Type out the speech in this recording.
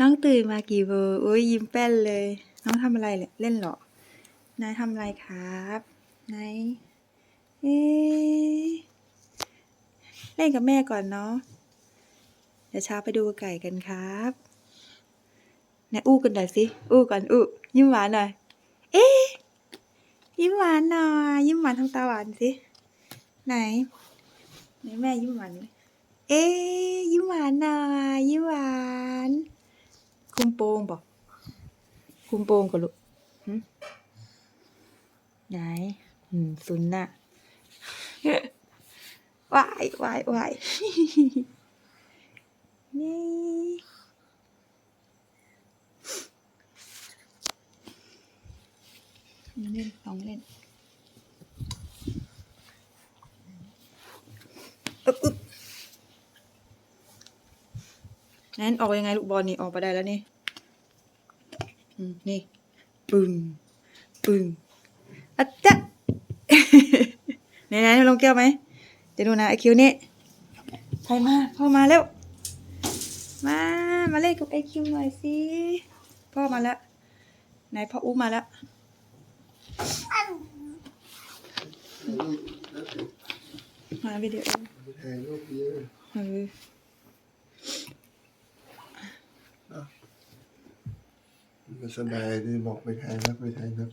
น้องตื่นมากี่โมงอุ้ยยิ้มแป้นเลย น้องทำอะไรเนี่ยเล่นเหรอ นายทำอะไรครับนายเอ๊เล่นกับแม่ก่อนเนาะ เดี๋ยวเช้าไปดูไก่กันครับนายอู้กันหน่อยสิ อู้ก่อนอู้ยิ้มหวานหน่อย เอ๊ยิ้มหวานหน่อย ยิ้มหวานทางตาหวานสิ ไหน ไหนแม่ยิ้มหวาน เอ๊ยิ้มหวานหน่อย ยิ้มหวาน คุมโปงบอกคุมโปงก่อนลูกหึไหนอืมซุนน่ะวายวายวายนี่เล่นลองเล่นอึ๊บอึ๊บนั้นออกยังไงลูกบอลนี่ออกไปได้แล้วนี่ นี่ปึ้งปึ้งอะจ๊ะไหนไหนลงแก้วไหมจะดูนะไอคิวนี่ใครมาพ่อมาแล้ว มา มาเล่นกับไอคิวหน่อยสิพ่อมาแล้วไหนพ่ออู้มาแล้วมาวิดีโอ ถ่ายรูปเยอะ เออ มัน สบายดีบอกไปถ่ายนักไปถ่ายนัก